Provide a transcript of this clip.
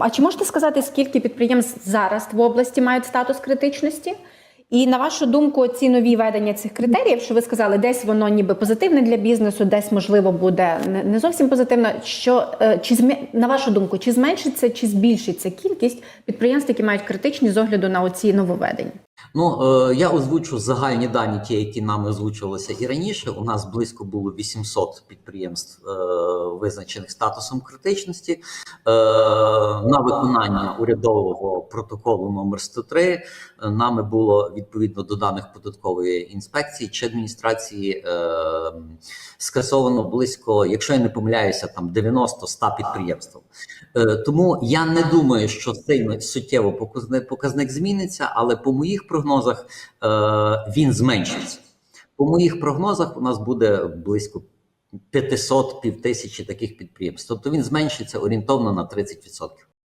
А чи можете сказати, скільки підприємств зараз в області мають статус критичності? І на вашу думку, ці нові ведення цих критеріїв, що ви сказали, десь воно ніби позитивне для бізнесу, десь можливо буде не- зовсім позитивно. Що е, чи на вашу думку, чи зменшиться, чи збільшиться кількість підприємств, які мають критичні з огляду на оці нововведення? Ну, е, я озвучу загальні дані, ті, які нами озвучувалися і раніше. У нас близько було 800 підприємств, е, визначених статусом критичності. Е, на виконання урядового протоколу номер 103 е, нами було відповідно до даних податкової інспекції чи адміністрації е, скасовано близько, якщо я не помиляюся, там 90-100 підприємств. Е, Тому я не думаю, що сильно суттєво показник, показник зміниться, але по моїх прогнозах е, він зменшиться. По моїх прогнозах у нас буде близько 500 півтисячі таких підприємств. Тобто він зменшиться орієнтовно на 30%.